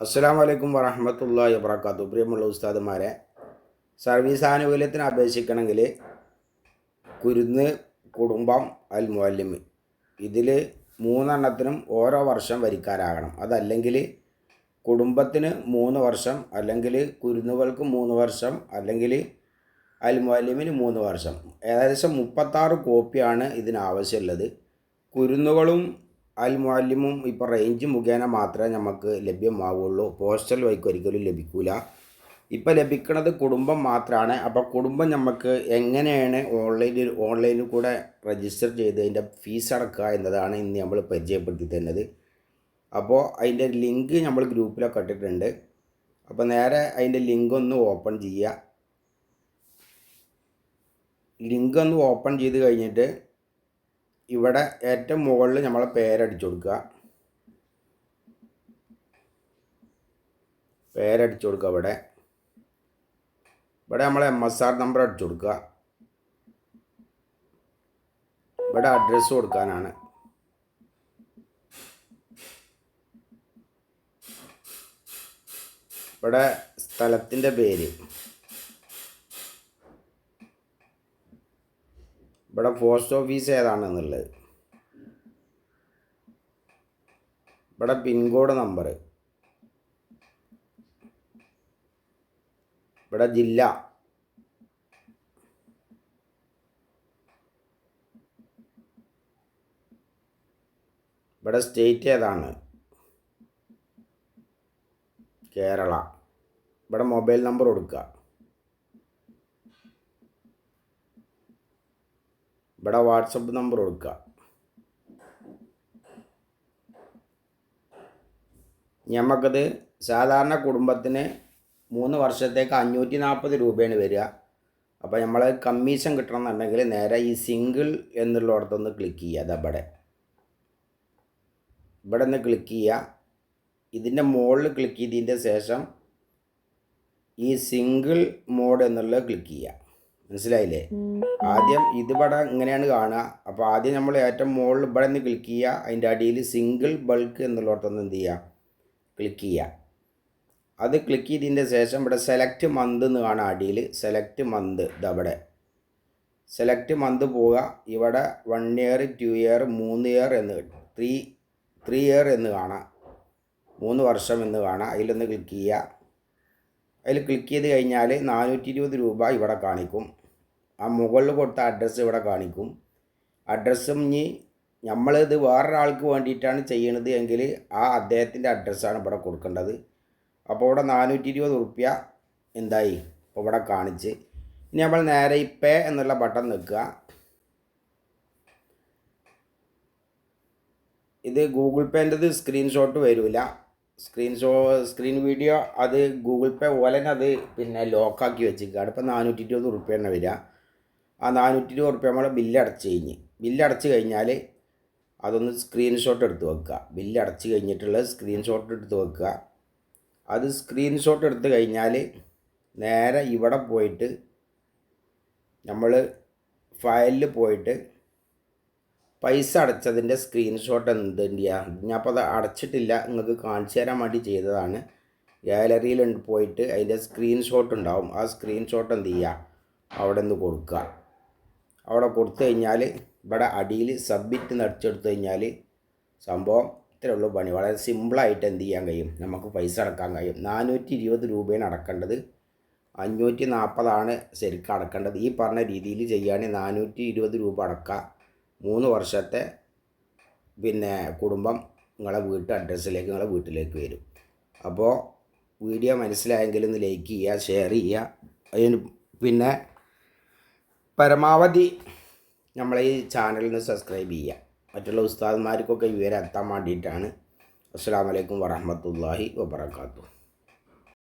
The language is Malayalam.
അസ്സാം വലൈക്കും വറഹമത്തല്ലാ വബർക്കാത്തു പ്രിയമുള്ള ഉസ്താദുമാരെ സർവീസ് ആനുകൂല്യത്തിന് അപേക്ഷിക്കണമെങ്കിൽ കുരുന്ന് കുടുംബം അൽ മുഅല്ലിം ഇതിൽ മൂന്നെണ്ണത്തിനും ഓരോ വർഷം വരിക്കാരാകണം അതല്ലെങ്കിൽ കുടുംബത്തിന് മൂന്ന് വർഷം അല്ലെങ്കിൽ കുരുന്നുകൾക്ക് മൂന്ന് വർഷം അല്ലെങ്കിൽ അൽ മുഅല്ലിമിന് മൂന്ന് വർഷം. ഏകദേശം മുപ്പത്താറ് കോപ്പിയാണ് ഇതിനാവശ്യമുള്ളത് കുരുന്നുകളും അൽ മുഅല്ലിമും ഇപ്പോൾ റേഞ്ച് മുഖേന മാത്രമേ നമുക്ക് ലഭ്യമാവുള്ളൂ. പോസ്റ്റൽ വഴിക്ക് ഒരിക്കലും ലഭിക്കില്ല ഇപ്പോൾ ലഭിക്കുന്നത് കുടുംബം മാത്രമാണ് അപ്പോൾ കുടുംബം നമുക്ക് എങ്ങനെയാണ് ഓൺലൈനിൽ ഓൺലൈനിൽ കൂടെ രജിസ്റ്റർ ചെയ്ത് അതിന്റെ ഫീസ് അടക്കുക എന്നതാണ് ഇന്ന് നമ്മൾ പരിചയപ്പെടുത്തി തരുന്നത്. അപ്പോൾ അതിന്റെ ലിങ്ക് നമ്മൾ ഗ്രൂപ്പിലൊക്കെ ഇട്ടിട്ടുണ്ട്. അപ്പോൾ നേരെ അതിന്റെ ലിങ്ക് ഒന്ന് ഓപ്പൺ ചെയ്യുക. ലിങ്ക് ഒന്ന് ഓപ്പൺ ചെയ്ത് കഴിഞ്ഞിട്ട് ഇവിടെ ഏറ്റവും മുകളിൽ നമ്മൾ പേരടിച്ചു കൊടുക്കുക. പേരടിച്ചു കൊടുക്കുക ഇവിടെ. ഇവിടെ നമ്മൾ എം എസ് ആർ നമ്പർ അടിച്ചു കൊടുക്കുക. ഇവിടെ അഡ്രസ്സ് കൊടുക്കാനാണ്. ഇവിടെ സ്ഥലത്തിന്റെ പേര്. ഇവിടെ പോസ്റ്റ് ഓഫീസ് ഏതാണെന്നുള്ളത്? ഇവിടെ പിൻകോഡ് നമ്പർ. ഇവിടെ ജില്ല. ഇവിടെ സ്റ്റേറ്റ് ഏതാണ്? കേരള. ഇവിടെ മൊബൈൽ നമ്പർ കൊടുക്കുക. ഇവിടെ വാട്സപ്പ് നമ്പർ കൊടുക്കുക നമുക്കത് സാധാരണ കുടുംബത്തിന് മൂന്ന് വർഷത്തേക്ക് അഞ്ഞൂറ്റി നാൽപ്പത് രൂപയാണ് വരിക. അപ്പോൾ നമ്മൾ കമ്മീഷൻ കിട്ടണമെന്നുണ്ടെങ്കിൽ നേരെ ഈ സിംഗിൾ എന്നുള്ളിടത്തൊന്ന് ക്ലിക്ക് ചെയ്യുക. അതവിടെ ഇവിടെ. നിന്ന് ക്ലിക്ക് ചെയ്യുക. ഇതിന്റെ മുകളിൽ ക്ലിക്ക് ചെയ്തതിന്റെ ശേഷം ഈ സിംഗിൾ മോഡ് എന്നുള്ളത് ക്ലിക്ക് ചെയ്യുക. മനസ്സിലായില്ലേ? ആദ്യം ഇതിവിടെ ഇങ്ങനെയാണ് കാണുക. അപ്പോൾ ആദ്യം നമ്മൾ ഏറ്റവും മുകളിൽ ഇവിടെ നിന്ന് ക്ലിക്ക് ചെയ്യുക. അതിന്റെ അടിയിൽ സിംഗിൾ ബൾക്ക് എന്നുള്ളിടത്തൊന്ന് എന്ത് ചെയ്യുക? ക്ലിക്ക് ചെയ്യുക. അത് ക്ലിക്ക് ചെയ്തതിന്റെ ശേഷം ഇവിടെ സെലക്ട് മന്ത് എന്ന് കാണാം അടിയിൽ സെലക്ട് മന്ത് ഇതവിടെ സെലക്ട് മന്ത് പോവുക. ഇവിടെ വൺ ഇയർ ടു ഇയർ മൂന്ന് ഇയർ എന്ന് ത്രീ ത്രീ ഇയർ എന്ന് കാണാം മൂന്ന് വർഷം എന്ന് കാണാം അതിലൊന്ന് ക്ലിക്ക് ചെയ്യുക. അതിൽ ക്ലിക്ക് ചെയ്ത് കഴിഞ്ഞാൽ നാനൂറ്റി ഇരുപത് രൂപ ഇവിടെ കാണിക്കും. ആ മുകളിൽ കൊടുത്ത അഡ്രസ്സ് ഇവിടെ കാണിക്കും. അഡ്രസ്സും ഇനി നമ്മളിത് വേറൊരാൾക്ക് വേണ്ടിയിട്ടാണ് ചെയ്യണത് എങ്കിൽ ആ അദ്ദേഹത്തിന്റെ അഡ്രസ്സാണ് ഇവിടെ കൊടുക്കേണ്ടത്. അപ്പോൾ ഇവിടെ നാനൂറ്റി ഇരുപത് റുപ്യ എന്തായി? ഇപ്പോൾ ഇവിടെ കാണിച്ച്. ഇനി നമ്മൾ നേരെ ഈ പേ എന്നുള്ള ബട്ടൺ നിൽക്കുക. ഇത് ഗൂഗിൾ പേന്റെത് സ്ക്രീൻഷോട്ട് വരില്ല. സ്ക്രീൻഷോ സ്ക്രീൻ വീഡിയോ അത് ഗൂഗിൾ പേ തന്നെ അത് പിന്നെ ലോക്കാക്കി വെച്ചിരിക്കുകയാണ്. ഇപ്പോൾ നാനൂറ്റി ഇരുപത് റുപ്യ തന്നെ വരിക. ആ നാനൂറ്റി ഇരുപത് റുപ്യ നമ്മളെ ബില്ല് അടച്ച് കഴിഞ്ഞ്. ബില്ല് അടച്ച് കഴിഞ്ഞാൽ അതൊന്ന് സ്ക്രീൻഷോട്ട് എടുത്ത് വെക്കുക. ബില്ല് അടച്ച് കഴിഞ്ഞിട്ടുള്ള സ്ക്രീൻഷോട്ട് എടുത്ത് വെക്കുക. അത് സ്ക്രീൻഷോട്ട് എടുത്ത് കഴിഞ്ഞാൽ നേരെ ഇവിടെ പോയിട്ട് നമ്മൾ ഫയലിൽ പോയിട്ട് പൈസ അടച്ചതിന്റെ സ്ക്രീൻഷോട്ട് എന്ത് ചെയ്യുക ഞാനപ്പോൾ അത് അടച്ചിട്ടില്ല. നിങ്ങൾക്ക് കാണിച്ചു തരാൻ വേണ്ടി ചെയ്തതാണ്. ഗാലറിയിൽ പോയിട്ട് അതിന്റെ സ്ക്രീൻഷോട്ട് ഉണ്ടാവും. ആ സ്ക്രീൻഷോട്ട് എന്ത് ചെയ്യുക അവിടെ നിന്ന് കൊടുക്കുക. അവിടെ കൊടുത്തു കഴിഞ്ഞാൽ ഇവിടെ അടിയിൽ സബ്മിറ്റ് നടിച്ചെടുത്തു കഴിഞ്ഞാൽ സംഭവം ഇത്രയേ ഉള്ളൂ. പണി വളരെ സിമ്പിളായിട്ട് എന്ത് ചെയ്യാൻ കഴിയും? നമുക്ക് പൈസ അടക്കാൻ കഴിയും. നാനൂറ്റി ഇരുപത് രൂപയാണ് അടക്കേണ്ടത്. അഞ്ഞൂറ്റി നാൽപ്പതാണ് ശരിക്കും അടക്കേണ്ടത്. ഈ പറഞ്ഞ രീതിയിൽ ചെയ്യുകയാണെങ്കിൽ നാനൂറ്റി ഇരുപത് രൂപ അടക്കുക. മൂന്ന് വർഷത്തെ പിന്നെ കുടുംബം നിങ്ങളെ വീട്ട് അഡ്രസ്സിലേക്ക് നിങ്ങളെ വീട്ടിലേക്ക് വരും. അപ്പോൾ വീഡിയോ മനസ്സിലായെങ്കിൽ ഒന്ന് ലൈക്ക് ചെയ്യുക ഷെയർ ചെയ്യുക. അതിന് പിന്നെ പരമാവധി നമ്മളെ ഈ ചാനലിന് സബ്സ്ക്രൈബ് ചെയ്യുക. മറ്റുള്ള ഉസ്താദ്മാർക്കൊക്കെ വിവരം എത്താൻ വേണ്ടിയിട്ടാണ്. അസ്സാം വലൈക്കും വറഹമത്തല്ലാഹി വബർക്കാത്തു